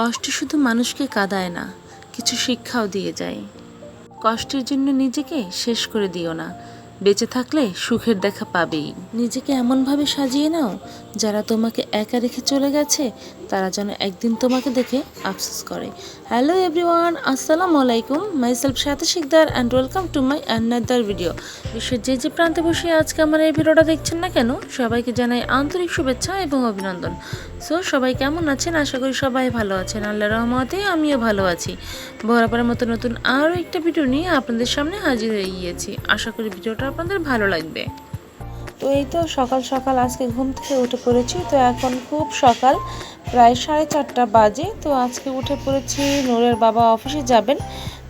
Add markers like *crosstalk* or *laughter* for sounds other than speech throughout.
কষ্ট শুধু মানুষকে কাঁদায় না, কিছু শিক্ষাও দিয়ে যায়। কষ্টের জন্য নিজেকে শেষ করে দিও না, বেঁচে থাকলে সুখের দেখা পাবেই। নিজেকে এমনভাবে সাজিয়ে নাও যারা তোমাকে একা রেখে চলে গেছে, তারা যেন একদিন তোমাকে দেখে আফসোস করে। হ্যালো এভরিওয়ান আসসালামু আলাইকুম। মাই সেলফ সাথে Sikder and welcome to my another video বিশ্বের যে যে প্রান্তে বসে আজকে আমার এই ভিডিওটা দেখছেন না কেন, সবাইকে জানাই আন্তরিক শুভেচ্ছা এবং অভিনন্দন। সো সবাই কেমন আছেন? আশা করি সবাই ভালো আছেন। আল্লাহ রহমতে আমিও ভালো আছি। বরাবরের মতো নতুন আরও একটা ভিডিও নিয়ে আপনাদের সামনে হাজির হয়ে গিয়েছি। আশা করি ভিডিওটা আপনাদের ভালো লাগবে। তো এই তো সকাল সকাল আজকে ঘুম থেকে উঠে পড়েছি, তো এখন খুব সকাল, প্রায় সাড়ে চারটা বাজে, তো আজকে উঠে পড়েছি, নূরের বাবা অফিসে যাবেন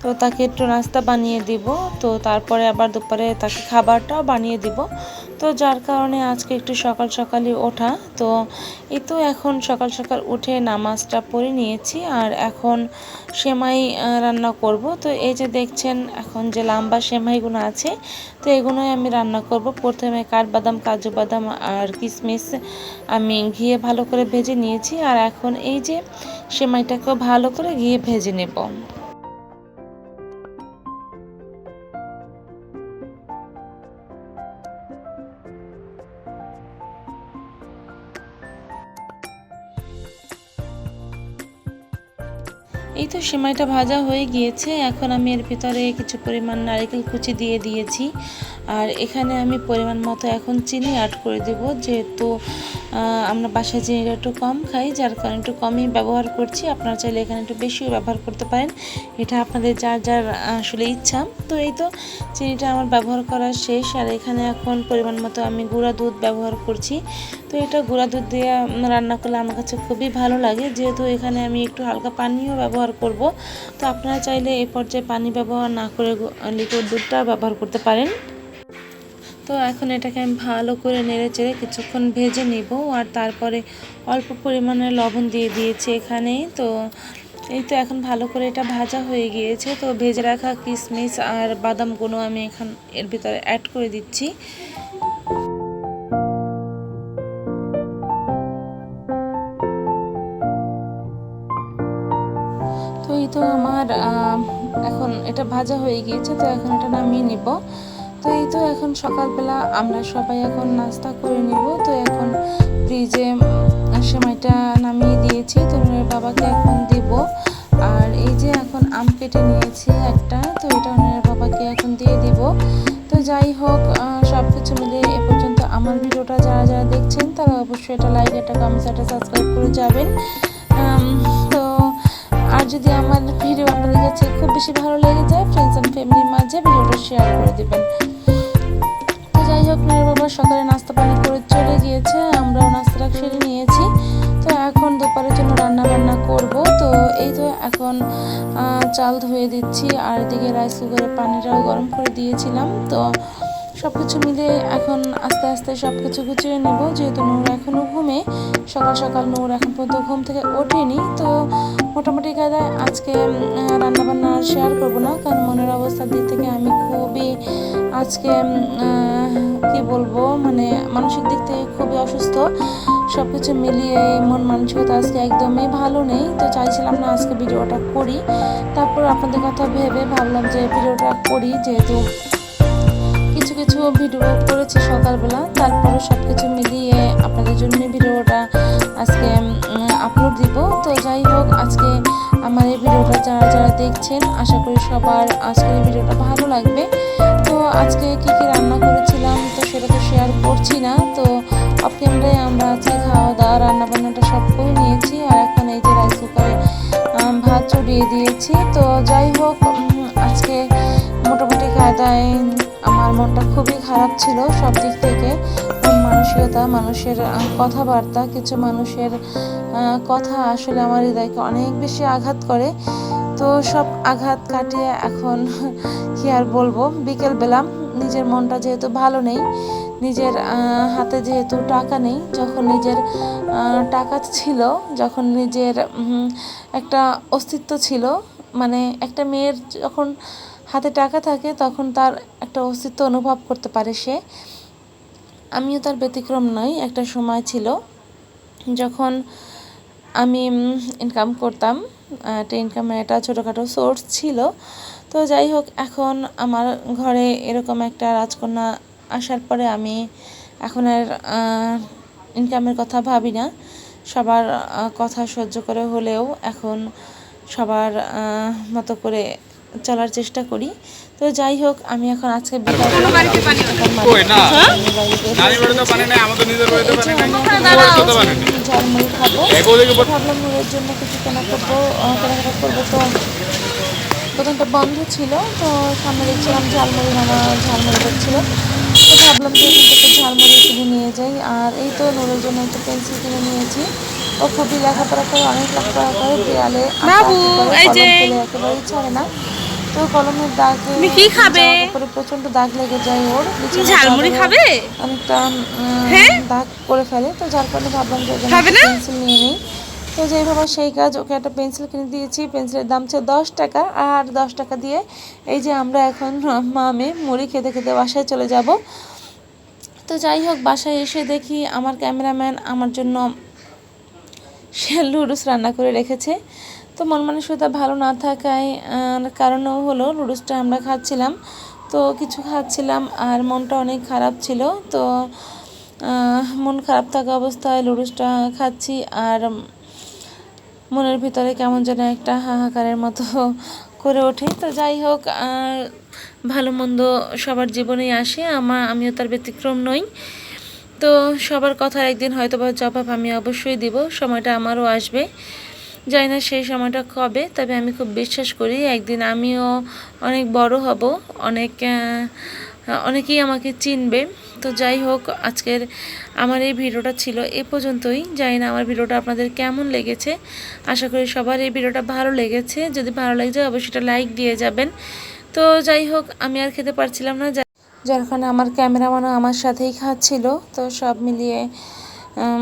তো তাকে একটু নাস্তা বানিয়ে দিব। তো তারপরে আবার দুপুরে তাকে খাবারটাও বানিয়ে দিব। তো যার কারণে আজকে একটু সকাল সকালই ওঠা। তো এই তো এখন সকাল সকাল উঠে নামাজটা পড়ে নিয়েছি আর এখন সেমাই রান্না করব। তো এই যে দেখছেন এখন যে লম্বা সেমাইগুলো আছে, তো এগুলোই আমি রান্না করব। প্রথমে কাঠবাদাম, কাজু বাদাম আর কিশমিশ আমি ঘিয়ে ভালো করে ভেজে নিয়েছি। আর এখন এই যে সেমাইটাকেও ভালো করে ঘিয়ে ভেজে নেব। এই তো সেমাইটা ভাজা হয়ে গিয়েছে। এখন আমি এর ভিতরে কিছু পরিমাণ নারকেল কুচি দিয়ে দিয়েছি। আর এখানে আমি পরিমাণ মতো এখন চিনি অ্যাড করে দেব। যেহেতু আমরা বাসায় চিনিটা একটু কম খাই, যার কারণে একটু কমই ব্যবহার করছি। আপনারা চাইলে এখানে একটু বেশিও ব্যবহার করতে পারেন। এটা আপনাদের যার যার আসলে ইচ্ছা। তো এই তো চিনিটা আমার ব্যবহার করা শেষ। আর এখানে এখন পরিমাণ মতো আমি গুঁড়া দুধ ব্যবহার করছি। তো এটা গুঁড়া দুধ দিয়ে রান্না করলে আমার কাছে খুবই ভালো লাগে। যেহেতু এখানে আমি একটু হালকা পানিও ব্যবহার করব। তো আপনারা চাইলে এই পর্যায়ে পানি ব্যবহার না করে লিকুইড দুধটা ব্যবহার করতে পারেন। তো এখন এটাকে আমি ভালো করে নেড়ে চেড়ে কিছুক্ষণ ভেজে নিব আর তারপরে অল্প পরিমাণে লবণ দিয়ে দিয়েছি এখানে। তো এই তো এখন ভালো করে এটা ভাজা হয়ে গিয়েছে। তো ভেজে রাখা কিশমিশ আর বাদামগুলো আমি এখন এর ভিতরে অ্যাড করে দিচ্ছি। তো এই তো আমার এখন এটা ভাজা হয়ে গিয়েছে, তো এখন এটা নামিয়ে নিব। তো এই তো এখন সকালবেলা আমরা সবাই এখন নাস্তা করে নিব। তো এখন ফ্রিজে সেমাইটা নামিয়ে দিয়েছি তরুণের বাবাকে এখন দিব। আর এই যে এখন আম কেটে নিয়েছি একটা, তো এটা ওনার বাবাকে এখন দিয়ে দিব। তো যাই হোক সব কিছু মিলে এ পর্যন্ত আমার ভিডিওটা যারা যারা দেখছেন, তারা অবশ্যই এটা লাইক, একটা কমেন্ট একটা সাবস্ক্রাইব করে যাবেন। তো যদি আমার ভিডিও আপনাদের কাছে খুব বেশি ভালো লেগে যায় ফ্রেন্ডস অ্যান্ড ফ্যামিলির মাঝে ভিডিওটা শেয়ার করে দেবেন। তো যাই হোক মেয়ের বাবা সকালে নাস্তা পানি করে চলে গিয়েছে, আমরাও নাস্তাটা সেরে নিয়েছি। তো এখন দুপুরের জন্য রান্না বান্না করব। তো এই তো এখন চাল ধুয়ে দিচ্ছি, আর এদিকে রাইস কুকারে পানিটাও গরম করে দিয়েছিলাম। তো সব কিছু মিলে এখন আস্তে আস্তে সব কিছু গুছিয়ে নেব। যেহেতু নূর এখনও ঘুমে, সকাল সকাল নূর এখন পর্যন্ত ঘুম থেকে ওঠেনি। তো মোটামুটি কায়দায় আজকে রান্না বান্না শেয়ার করব না, কারণ মনের অবস্থার দিক থেকে আমি খুবই আজকে কি বলব মানে মানসিক দিক থেকে খুবই অসুস্থ। সব কিছু মিলিয়ে মন মানসিকতা আজকে একদমই ভালো নেই। তো চাইছিলাম না আজকে ভিডিওটা করি। তারপর আপনাদের কথা ভেবে ভাবলাম যে ভিডিওটা করি যেহেতু কিছু কিছু ভিডিও করেছি সকালবেলা। তারপরে সব কিছু মিলিয়ে আপনাদের জন্য ভিডিওটা আজকে তো যাই হোক, আজকে আমার এই ভিডিওটা যারা যারা দেখছেন, আশা করি সবার আজকের এই ভিডিওটা ভালো লাগবে। তো আজকে কি কি রান্না করেছিলাম, তো সেটা তো শেয়ার করছি না। তো অফ ক্যামেরায় আমরা আজকে খাওয়া দাওয়া রান্না বান্নাটা সব করে নিয়েছি। আর এখন এই যে রাইস কুকারে ভাত চড়িয়ে দিয়েছি। তো যাই হোক আজকে মোটামুটি কায়দায় আমার মনটা খুবই খারাপ ছিল সব দিক থেকে। মানসিকতা, মানুষের কথাবার্তা, কিছু মানুষের কথা আসলে আমার হৃদয়কে অনেক বেশি আঘাত করে। তো সব আঘাত কাটিয়ে এখন *laughs* কি আর বলব? বিকেলবেলা নিজের মনটা যেহেতু ভালো নেই, নিজের হাতে যেহেতু টাকা নেই, যখন নিজের টাকা ছিল, যখন নিজের একটা অস্তিত্ব ছিল মানে একটা মেয়ের যখন হাতে টাকা থাকে, তখন তার একটা অস্তিত্ব অনুভব করতে পারে সে। আমিও তার ব্যতিক্রম নই। একটা সময় ছিল যখন আমি ইনকাম করতাম একটা ইনকামের একটা ছোটোখাটো সোর্স ছিল। তো যাই হোক, এখন আমার ঘরে এরকম একটা রাজকন্যা আসার পরে আমি এখন আর ইনকামের কথা ভাবি না। সবার কথা সহ্য করে হলেও এখন সবার মতো করে চলার চেষ্টা করি। তো যাই হোক আমি এখন আজকে ঝালমুড়ি খাব। ভাবলাম মুড়ের জন্য কিছু কেনা করব কেনাকাটা করব তো। দোকানটা বন্ধ ছিল তো সামনে দেখছিলাম ঝালমুড়ি মামা ঝালমুড়ি করছিল। তো ভাবলাম যে এখান থেকে ঝালমুড়ি কিনে নিয়ে যাই। আর এই তো নুরের জন্য একটা পেন্সিল কিনে নিয়েছি। ও খুবই লেখাপড়া করে অনেক লেখাপড়া করে দেয়ালে একেবারেই ছাড়ে না। তো কলমের দাগে তুমি কি খাবে? জামার উপরে প্রচণ্ড দাগ লেগে যায় ওর বিছানার ঝালমুড়ি খাবে? অনেকটা হ্যাঁ? দাগ করে ফেলে তো যার কারণে ভাবলাম যে পেন্সিল নিয়ে নিই তো যেই সেই কাজ ওকে একটা পেন্সিল কিনে দিয়েছি পেন্সিলের দাম ছিল দশ টাকা আর দশ টাকা দিয়ে এই যে আমরা এখন *laughs* মামে মুড়ি খেতে খেতে বাসায় চলে যাব তো যাই হোক বাসায় এসে দেখি আমার ক্যামেরাম্যান আমার জন্য সে লুডুস রান্না করে রেখেছে তো মন মানসিকতা ভালো না থাকায় কারণও হলো লুডুসটা আমরা খাচ্ছিলাম। তো কিছু খাচ্ছিলাম আর মনটা অনেক খারাপ ছিল। তো মন খারাপ থাকা অবস্থায় লুডুসটা খাচ্ছি আর মনের ভিতরে কেমন যেন একটা হাহাকারের মতো করে ওঠে। তো যাই হোক ভালো মন্দ সবার জীবনেই আসে আমার আমিও তার ব্যতিক্রম নই। তো সবার কথার একদিন হয়তো বা জবাব আমি অবশ্যই দিব, সময়টা আমারও আসবে। জানি না সেই সময়টা কবে, তবে আমি খুব বিশ্বাস করি একদিন আমিও অনেক বড় হব, অনেক অনেকেই আমাকে চিনবে। তো যাই হোক, আজকের আমার এই ভিডিওটা ছিল এ পর্যন্তই। জানি না আমার ভিডিওটা আপনাদের কেমন লেগেছে। আশা করি সবার এই ভিডিওটা ভালো লেগেছে। যদি ভালো লেগে অবশ্যই সেটা লাইক দিয়ে যাবেন। তো যাই হোক, আমি আর খেতে পারছিলাম না। যার কারণে আমার ক্যামেরাম্যানও আমার সাথেই খাচ্ছিল। তো সব মিলিয়ে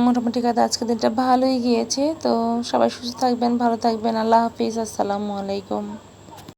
মোটামুটি কাজ আজকে দিনটা ভালোই গিয়েছে। তো সবাই সুস্থ থাকবেন, ভালো থাকবেন। আল্লাহ হাফিজ। আসসালামু আলাইকুম।